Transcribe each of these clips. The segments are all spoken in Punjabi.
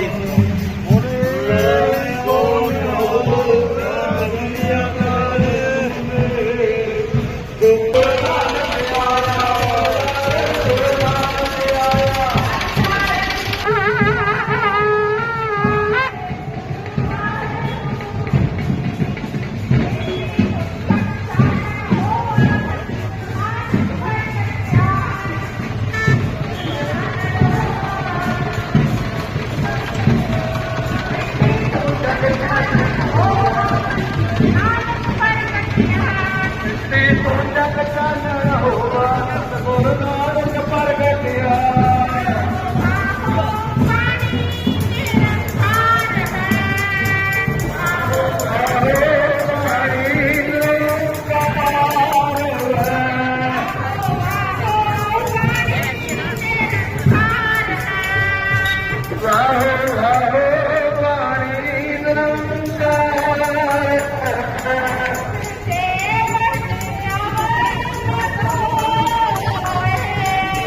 네.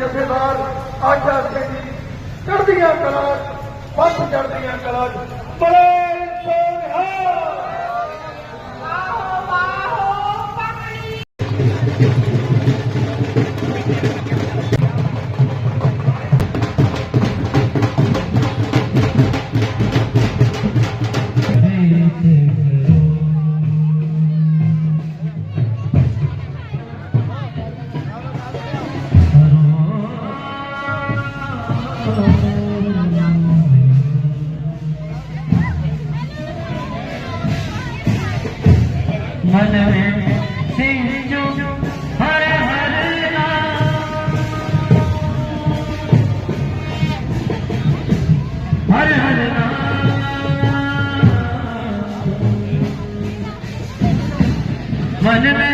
ਜਥੇਦਾਰ ਆਚਾ ਸਿੰਘ ਚੜ੍ਹਦੀਆਂ ਕਲਾ ਪੱਤ ਚੜ੍ਹਦੀਆਂ ਕਲਾ ਬੜਾ വനമേ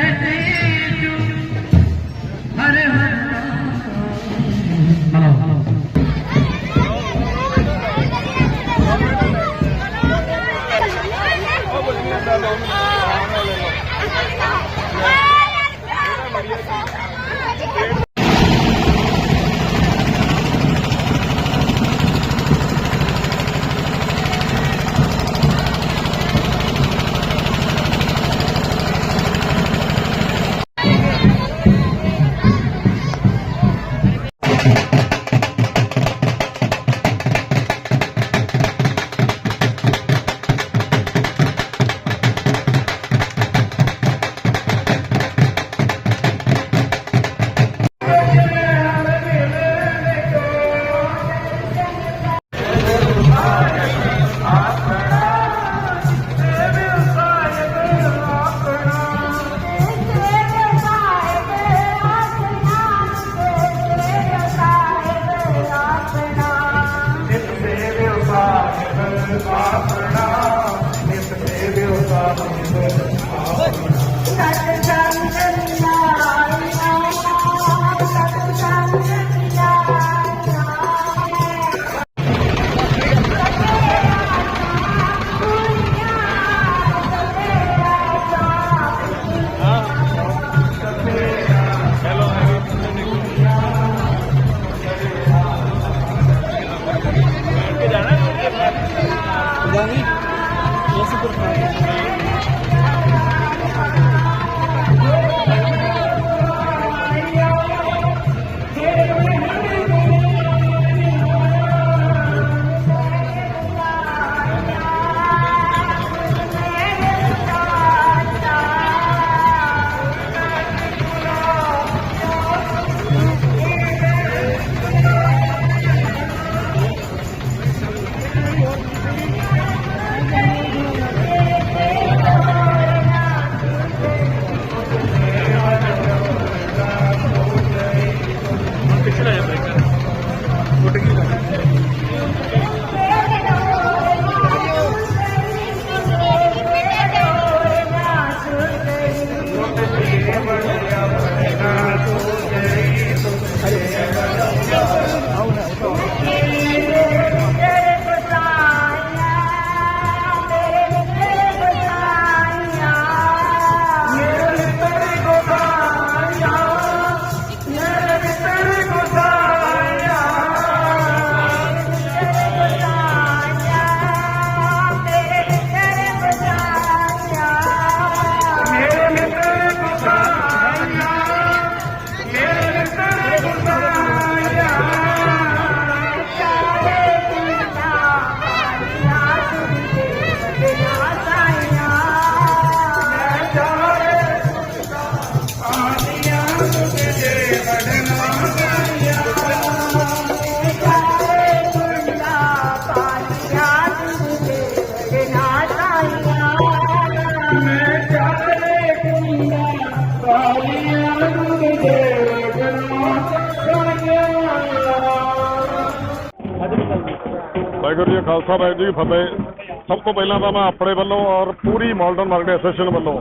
ਵਾਹਿਗੁਰੂ ਜੀ ਖਾਲਸਾ, ਵਾਹਿਗੁਰੂ ਜੀ ਫਤਿਹ। ਸਭ ਤੋਂ ਪਹਿਲਾਂ ਤਾਂ ਮੈਂ ਆਪਣੇ ਵੱਲੋਂ ਔਰ ਪੂਰੀ ਮਾਡਰਨ ਮਾਰਕੀਟ ਐਸੋਸੀਏਸ਼ਨ ਵੱਲੋਂ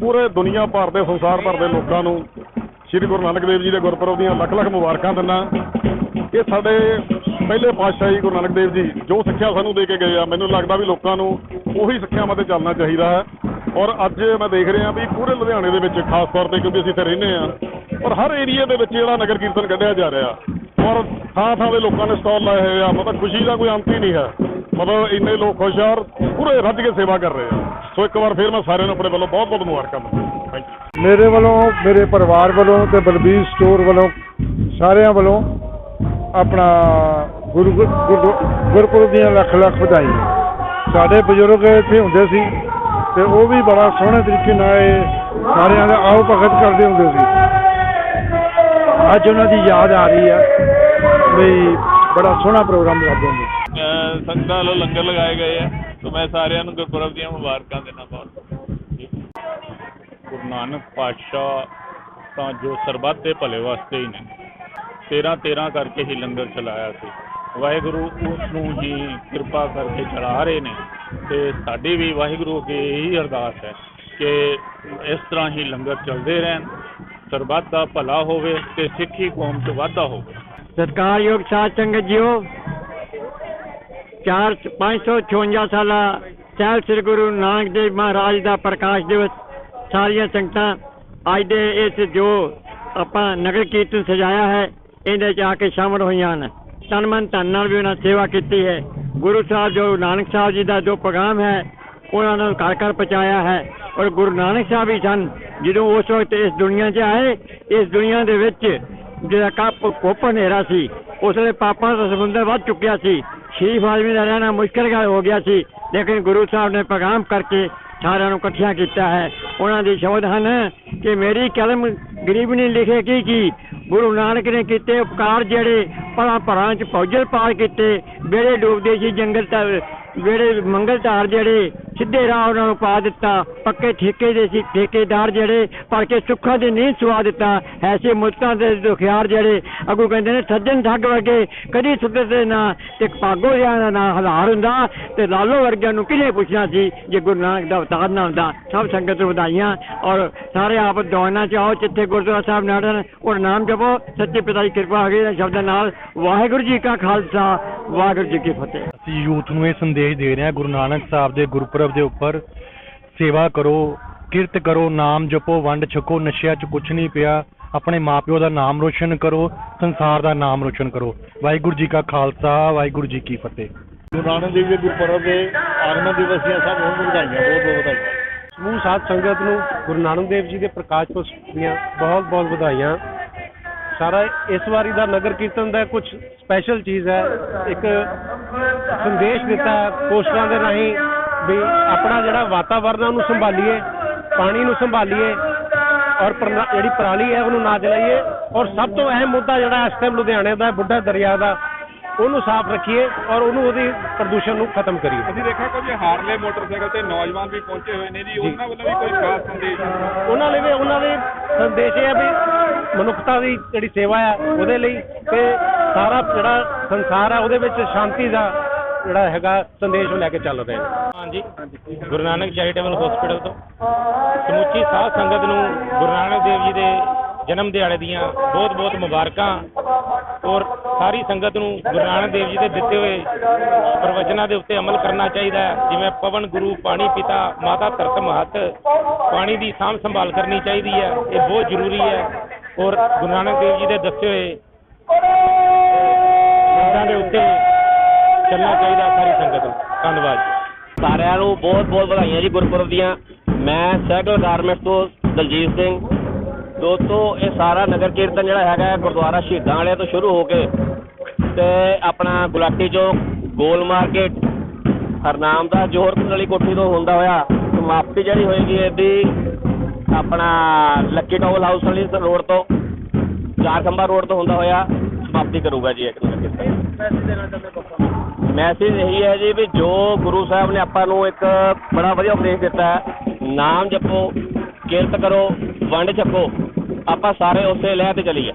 ਪੂਰੇ ਦੁਨੀਆ ਭਰ ਦੇ, ਸੰਸਾਰ ਭਰ ਦੇ ਲੋਕਾਂ ਨੂੰ ਸ੍ਰੀ ਗੁਰੂ ਨਾਨਕ ਦੇਵ ਜੀ ਦੇ ਗੁਰਪੁਰਬ ਦੀਆਂ ਲੱਖ ਲੱਖ ਮੁਬਾਰਕਾਂ ਦਿੰਦਾ। ਇਹ ਸਾਡੇ ਪਹਿਲੇ ਪਾਤਸ਼ਾਹ ਜੀ ਗੁਰੂ ਨਾਨਕ ਦੇਵ ਜੀ, ਜੋ ਸਿੱਖਿਆ ਸਾਨੂੰ ਦੇ ਕੇ ਗਏ ਆ, ਮੈਨੂੰ ਲੱਗਦਾ ਵੀ ਲੋਕਾਂ ਨੂੰ ਉਹੀ ਸਿੱਖਿਆਵਾਂ ਤੇ ਚੱਲਣਾ ਚਾਹੀਦਾ ਹੈ। ਔਰ ਅੱਜ ਮੈਂ ਦੇਖ ਰਿਹਾ ਵੀ ਪੂਰੇ ਲੁਧਿਆਣੇ ਦੇ ਵਿੱਚ, ਖਾਸ ਤੌਰ ਤੇ ਕਿਉਂਕਿ ਅਸੀਂ ਇੱਥੇ ਰਹਿੰਦੇ ਆ ਔਰ ਹਰ ਏਰੀਆ ਦੇ ਵਿੱਚ ਜਿਹੜਾ ਨਗਰ ਕੀਰਤਨ ਕੱਢਿਆ ਜਾ ਰਿਹਾ। ਔਰ ਥਾਂ ਥਾਂ ਦੇ ਲੋਕਾਂ ਨੇ ਸਟਾਲ ਲਾਏ ਹੋਏ ਆ। ਮਤਲਬ ਖੁਸ਼ੀ ਦਾ ਕੋਈ ਅੰਤ ਹੀ ਨਹੀਂ ਹੈ। ਮਤਲਬ ਇੰਨੇ ਲੋਕ ਖੁਸ਼ ਆ ਔਰ ਪੂਰੇ ਰੱਜ ਕੇ ਸੇਵਾ ਕਰ ਰਹੇ ਆ। ਸੋ ਇੱਕ ਵਾਰ ਫਿਰ ਮੈਂ ਸਾਰਿਆਂ ਨੂੰ ਆਪਣੇ ਵੱਲੋਂ ਬਹੁਤ ਬਹੁਤ ਮੁਬਾਰਕਾਂ ਥੈਂਕ ਯੂ ਮੇਰੇ ਵੱਲੋਂ, ਮੇਰੇ ਪਰਿਵਾਰ ਵੱਲੋਂ ਤੇ ਬਲਬੀਰ ਸਟੋਰ ਵੱਲੋਂ ਸਾਰਿਆਂ ਵੱਲੋਂ ਆਪਣਾ ਗੁਰੂ ਗੁਰੂ- ਗੁਰਪੁਰਬ ਦੀਆਂ ਲੱਖ ਲੱਖ ਵਧਾਈ ਸਾਡੇ ਬਜ਼ੁਰਗ ਇੱਥੇ ਹੁੰਦੇ ਸੀ ਤੇ ਉਹ ਵੀ ਬੜਾ ਸੋਹਣੇ ਤਰੀਕੇ ਨਾਲ ਇਹ ਸਾਰਿਆਂ ਦਾ ਆਓ ਭਗਤ ਕਰਦੇ ਹੁੰਦੇ ਸੀ। ਅੱਜ ਉਹਨਾਂ ਦੀ ਯਾਦ ਆ ਰਹੀ ਹੈ ਵੀ ਬੜਾ ਸੋਹਣਾ ਪ੍ਰੋਗਰਾਮ ਕਰਦੇ ਸੀ ਅਹ ਸੰਗਤਾਂ ਵੱਲੋਂ ਲੰਗਰ ਲਗਾਏ ਗਏ ਆ। ਤੇ ਮੈਂ ਸਾਰਿਆਂ ਨੂੰ ਗੁਰਪੁਰਬ ਦੀਆਂ ਮੁਬਾਰਕਾਂ ਦੇਣਾ ਬਹੁਤ ਗੁਰੂ ਨਾਨਕ ਪਾਤਸ਼ਾਹ ਤਾਂ ਜੋ ਸਰਬੱਤ ਦੇ ਭਲੇ ਵਾਸਤੇ ਹੀ ਨੇ। 13 13 ਕਰਕੇ ਹੀ ਲੰਗਰ ਚਲਾਇਆ ਸੀ। ਵਾਹਿਗੁਰੂ ਉਸ ਨੂੰ ਹੀ ਕਿਰਪਾ ਕਰਕੇ ਚਲਾ ਰਹੇ ਨੇ ਤੇ ਸਾਡੀ ਵੀ ਵਾਹਿਗੁਰੂ ਅੱਗੇ ਇਹੀ ਅਰਦਾਸ ਹੈ ਕਿ ਇਸ ਤਰ੍ਹਾਂ ਹੀ ਲੰਗਰ ਚੱਲਦੇ ਰਹਿਣ ਸਰਬੱਤ ਦਾ ਭਲਾ ਹੋਵੇ ਤੇ ਸਿੱਖੀ ਕੌਮ 'ਚ ਵਾਧਾ ਹੋਵੇ। ਸਤਿਕਾਰਯੋਗ ਸਾਧ ਸੰਗਤ ਜੀਓ, ਚਾਰ 556 ਸਾਲਾ ਸਾਹਿਬ ਸ੍ਰੀ ਗੁਰੂ ਨਾਨਕ ਦੇਵ ਮਹਾਰਾਜ ਦਾ ਪ੍ਰਕਾਸ਼ ਦਿਵਸ ਸਾਰੀਆਂ ਸੰਗਤਾਂ ਅੱਜ ਦੇ ਇਸ ਜੋ ਆਪਾਂ ਨਗਰ ਕੀਰਤਨ ਸਜਾਇਆ ਹੈ, ਇਹਦੇ ਚ ਆ ਕੇ ਸ਼ਾਮਲ ਹੋਈਆਂ ਹਨ। ਤਨ ਮਨ ਧਨ ਨਾਲ ਵੀ ਉਹਨਾਂ ਸੇਵਾ ਕੀਤੀ ਹੈ। ਗੁਰੂ ਸਾਹਿਬ ਜੋ ਨਾਨਕ ਸਾਹਿਬ ਜੀ ਦਾ ਜੋ ਪੈਗਾਮ ਹੈ, ਉਹਨਾਂ ਨੂੰ ਘਰ ਘਰ ਪਹੁੰਚਾਇਆ ਹੈ ਔਰ ਗੁਰੂ ਨਾਨਕ ਸਾਹਿਬ ਹੀ ਸਨ, ਜਦੋਂ ਉਸ ਵਕਤ ਇਸ ਦੁਨੀਆ 'ਚ ਆਏ, ਇਸ ਦੁਨੀਆ ਦੇ ਵਿੱਚ ਜਿਹੜਾ ਕੱਪ ਕੁੱਪ ਹਨੇਰਾ ਸੀ ਉਸ ਪਾਪਾਂ ਦਾ ਸਮੁੰਦਰ ਵੱਧ ਚੁੱਕਿਆ ਸੀ। ਸ਼ਰੀਫ ਆਦਮੀ ਦਾ ਰਹਿਣਾ ਮੁਸ਼ਕਲ ਹੋ ਗਿਆ ਸੀ, ਲੇਕਿਨ ਗੁਰੂ ਸਾਹਿਬ ਨੇ ਪੈਗਾਮ ਕਰਕੇ ਸਾਰਿਆਂ ਨੂੰ ਇਕੱਠਿਆ ਕੀਤਾ ਹੈ। ਉਹਨਾਂ ਦੀ ਸ਼ਬਦ ਹਨ ਕਿ ਮੇਰੀ ਕਲਮ ਗਰੀਬ ਨੇ ਲਿਖੇ ਕੀ ਕੀ ਗੁਰੂ ਨਾਨਕ ਨੇ ਕੀਤੇ ਉਪਕਾਰ ਜਿਹੜੇ ਪਲਾਂ ਭਰਾਂ ਚ ਭੌਜਲ ਪਾਰ ਕੀਤੇ ਬੇੜੇ ਡੂਬਦੇ ਸੀ, ਜੰਗਲ ਤਰ ਜਿਹੜੇ ਮੰਗਲ ਧਾਰ ਜਿਹੜੇ ਸਿੱਧੇ ਰਾਹ ਉਹਨਾਂ ਨੂੰ ਪਾ ਦਿੱਤਾ। ਪੱਕੇ ਠੇਕੇ ਦੇ ਸੀ, ਠੇਕੇਦਾਰ ਜਿਹੜੇ ਪਰ ਕੇ ਸੁੱਖਾਂ ਦੀ ਨੀਂਦ ਸਵਾ ਦਿੱਤਾ। ਐਸੇ ਮੁਲਕਾਂ ਦੇ ਦੁਖਿਆਰ ਜਿਹੜੇ ਅੱਗੋਂ ਕਹਿੰਦੇ ਨੇ, ਸੱਜਣ ਠੱਗ ਵਰਗੇ ਕਦੀ ਸੁਧਰਦੇ ਨਾ ਤੇ ਪਾਗੋ ਜਿਹਾ ਦਾ ਨਾ ਹਲਾਰ ਹੁੰਦਾ ਤੇ ਲਾਲੋ ਵਰਗਿਆਂ ਨੂੰ ਕਿਹਨੇ ਪੁੱਛਣਾ ਸੀ ਜੇ ਗੁਰੂ ਨਾਨਕ ਦਾ ਅਵਤਾਰ ਨਾ ਹੁੰਦਾ? ਸਭ ਸੰਗਤ ਨੂੰ ਵਧਾਈਆਂ ਔਰ ਸਾਰੇ ਆਪ ਦੁਆਨਾ ਚਾਹੋ, ਜਿੱਥੇ ਗੁਰਦੁਆਰਾ ਸਾਹਿਬ ਨਾੜਨ ਔਰ ਨਾਮ ਜਪੋ। ਸੱਚੇ ਪਿਤਾ ਦੀ ਕਿਰਪਾ ਹੈਗੀ ਦੇ ਸ਼ਬਦਾਂ ਨਾਲ। ਵਾਹਿਗੁਰੂ ਜੀ ਕਾ ਖਾਲਸਾ, ਵਾਹਿਗੁਰੂ ਜੀ ਕੀ ਫਤਿਹ। ਅਸੀਂ ਯੂਥ ਨੂੰ ਇਹ ਸੰਦੇਸ਼ ਦੇ ਰਹੇ ਹਾਂ, ਗੁਰੂ ਨਾਨਕ ਸਾਹਿਬ ਦੇ ਗੁਰਪੁਰਬ ਦੇ ਉੱਪਰ ਸੇਵਾ ਕਰੋ ਕਿਰਤ ਕਰੋ ਨਾਮ ਜਪੋ ਵੰਡ ਛਕੋ ਨਸ਼ਿਆਂ 'ਚ ਕੁਝ ਨਹੀਂ ਪਿਆ। ਆਪਣੇ ਮਾਪਿਓ ਦਾ ਨਾਮ ਰੋਸ਼ਨ ਕਰੋ ਸੰਸਾਰ ਦਾ ਨਾਮ ਰੋਸ਼ਨ ਕਰੋ। ਵਾਹਿਗੁਰੂ ਜੀ ਕਾ ਖਾਲਸਾ ਵਾਹਿਗੁਰੂ ਜੀ ਕੀ ਫਤਿਹ। ਗੁਰੂ ਨਾਨਕ ਦੇਵ ਜੀ ਦੇ ਗੁਰਪੁਰਬ ਦੇ ਆਗਮਨ ਦਿਵਸ ਦੀਆਂ ਸਭ ਨੂੰ ਵਧਾਈਆਂ ਬਹੁਤ ਬਹੁਤ ਵਧਾਈਆਂ। ਸਮੂਹ ਸਾਧ ਸੰਗਤ ਨੂੰ ਗੁਰੂ ਨਾਨਕ ਦੇਵ ਜੀ ਦੇ ਪ੍ਰਕਾਸ਼ ਪੁਰਬ ਦੀਆਂ ਬਹੁਤ ਬਹੁਤ ਵਧਾਈਆਂ। ਸਾਰਾ ਇਸ ਵਾਰੀ ਦਾ ਨਗਰ ਕੀਰਤਨ ਦਾ ਕੁਝ ਸਪੈਸ਼ਲ ਚੀਜ਼ ਹੈ। ਇੱਕ ਸੰਦੇਸ਼ ਦਿੱਤਾ ਹੈ ਪੋਸਟਰਾਂ ਦੇ ਰਾਹੀਂ ਵੀ ਆਪਣਾ ਜਿਹੜਾ ਵਾਤਾਵਰਨ ਉਹਨੂੰ ਸੰਭਾਲੀਏ ਪਾਣੀ ਨੂੰ ਸੰਭਾਲੀਏ ਔਰ ਜਿਹੜੀ ਪਰਾਲੀ ਹੈ ਉਹਨੂੰ ਨਾ ਜਲਾਈਏ ਔਰ ਸਭ ਤੋਂ ਅਹਿਮ ਮੁੱਦਾ ਜਿਹੜਾ ਇਸ ਟਾਈਮ ਲੁਧਿਆਣੇ ਦਾ ਬੁੱਢਾ ਦਰਿਆ ਦਾ ਉਹਨੂੰ ਸਾਫ਼ ਰੱਖੀਏ ਔਰ ਉਹਨੂੰ ਉਹਦੀ ਪ੍ਰਦੂਸ਼ਣ ਨੂੰ ਖਤਮ ਕਰੀਏ। ਅਸੀਂ ਦੇਖਿਆ ਕਿ ਹਾਰਲੇ ਮੋਟਰਸਾਈਕਲ ਤੇ ਨੌਜਵਾਨ ਵੀ ਪਹੁੰਚੇ ਹੋਏ ਨੇ ਜੀ ਉਹਨਾਂ ਵੱਲੋਂ ਵੀ ਕੋਈ ਖਾਸ ਸੰਦੇਸ਼ ਉਹਨਾਂ ਲਈ ਵੀ ਉਹਨਾਂ ਦੇ ਸੰਦੇਸ਼ ਇਹ ਹੈ ਵੀ ਮਨੁੱਖਤਾ ਦੀ ਜਿਹੜੀ ਸੇਵਾ ਹੈ ਉਹਦੇ ਲਈ ਤੇ ਸਾਰਾ ਜਿਹੜਾ ਸੰਸਾਰ ਹੈ ਉਹਦੇ ਵਿੱਚ ਸ਼ਾਂਤੀ ਦਾ ਜਿਹੜਾ ਹੈਗਾ ਸੰਦੇਸ਼ ਉਹ ਲੈ ਕੇ ਚੱਲ ਰਹੇ ਨੇ। ਹਾਂਜੀ। ਗੁਰੂ ਨਾਨਕ ਚੈਰੀਟੇਬਲ ਹਸਪੀਟਲ ਤੋਂ। ਸਮੁੱਚੀ ਸਾਧ ਸੰਗਤ ਨੂੰ ਗੁਰੂ ਨਾਨਕ ਦੇਵ ਜੀ ਦੇ ਜਨਮ ਦਿਹਾੜੇ ਦੀਆਂ ਬਹੁਤ ਬਹੁਤ ਮੁਬਾਰਕਾਂ ਔਰ ਸਾਰੀ ਸੰਗਤ ਨੂੰ ਗੁਰੂ ਨਾਨਕ ਦੇਵ ਜੀ ਦੇ ਦਿੱਤੇ ਹੋਏ ਪ੍ਰਵਚਨਾਂ ਦੇ ਉੱਤੇ ਅਮਲ ਕਰਨਾ ਚਾਹੀਦਾ ਹੈ। ਜਿਵੇਂ ਪਵਨ ਗੁਰੂ, ਪਾਣੀ ਪਿਤਾ, ਮਾਤਾ ਧਰਤ ਮਹਤ, ਪਾਣੀ ਦੀ ਸਾਂਭ ਸੰਭਾਲ ਕਰਨੀ ਚਾਹੀਦੀ ਹੈ। ਇਹ ਬਹੁਤ ਜ਼ਰੂਰੀ ਹੈ ਔਰ ਗੁਰੂ ਨਾਨਕ ਦੇਵ ਜੀ ਦੇ ਦੱਸੇ ਹੋਏ ਸ਼ਬਦਾਂ ਦੇ ਉੱਤੇ ਚੱਲਣਾ ਚਾਹੀਦਾ ਸਾਰੀ ਸੰਗਤ ਨੂੰ। ਧੰਨਵਾਦ ਸਾਰਿਆਂ ਨੂੰ ਬਹੁਤ ਬਹੁਤ ਵਧਾਈਆਂ ਜੀ ਗੁਰਪੁਰਬ ਦੀਆਂ। ਮੈਂ ਸਾਈਕਲ ਗਾਰਮੈਂਟ ਤੋਂ ਦਲਜੀਤ ਸਿੰਘ। ਦੋਸਤੋ, ਇਹ ਸਾਰਾ ਨਗਰ ਕੀਰਤਨ ਜਿਹੜਾ ਹੈਗਾ ਗੁਰਦੁਆਰਾ ਸ਼ਹੀਦਾਂ ਵਾਲਿਆਂ ਤੋਂ ਸ਼ੁਰੂ ਹੋ ਕੇ ਤੇ ਆਪਣਾ ਗੁਲਾਟੀ ਚੌਕ, ਗੋਲ ਮਾਰਕੀਟ, ਹਰਨਾਮ ਦਾ ਜੋਹਰ ਵਾਲੀ ਕੋਠੀ ਤੋਂ ਹੁੰਦਾ ਹੋਇਆ ਸਮਾਪਤੀ ਜਿਹੜੀ ਹੋਏਗੀ ਇਹਦੀ ਆਪਣਾ ਲੱਕੀ ਟੋਲ ਹਾਊਸ ਵਾਲੀ ਰੋਡ ਤੋਂ, ਚਾਰ ਖੰਭਾ ਰੋਡ ਤੋਂ ਹੁੰਦਾ ਹੋਇਆ। ਸਮਾਪਤੀ ਕਰੂਗਾ ਜੀ ਇੱਕ ਨਗਰ ਕੀਰਤਨ ਮੈਸੇਜ ਇਹੀ ਹੈ ਜੀ ਵੀ ਜੋ ਗੁਰੂ ਸਾਹਿਬ ਨੇ ਆਪਾਂ ਨੂੰ ਇੱਕ ਬੜਾ ਵਧੀਆ ਉਪਦੇਸ਼ ਦਿੱਤਾ ਹੈ ਨਾਮ ਜਪੋ ਕਿਰਤ ਕਰੋ ਵੰਡ ਛਕੋ ਆਪਾਂ ਸਾਰੇ ਉਸੇ ਲਹਿਰ ਤੇ ਚੱਲੀਏ।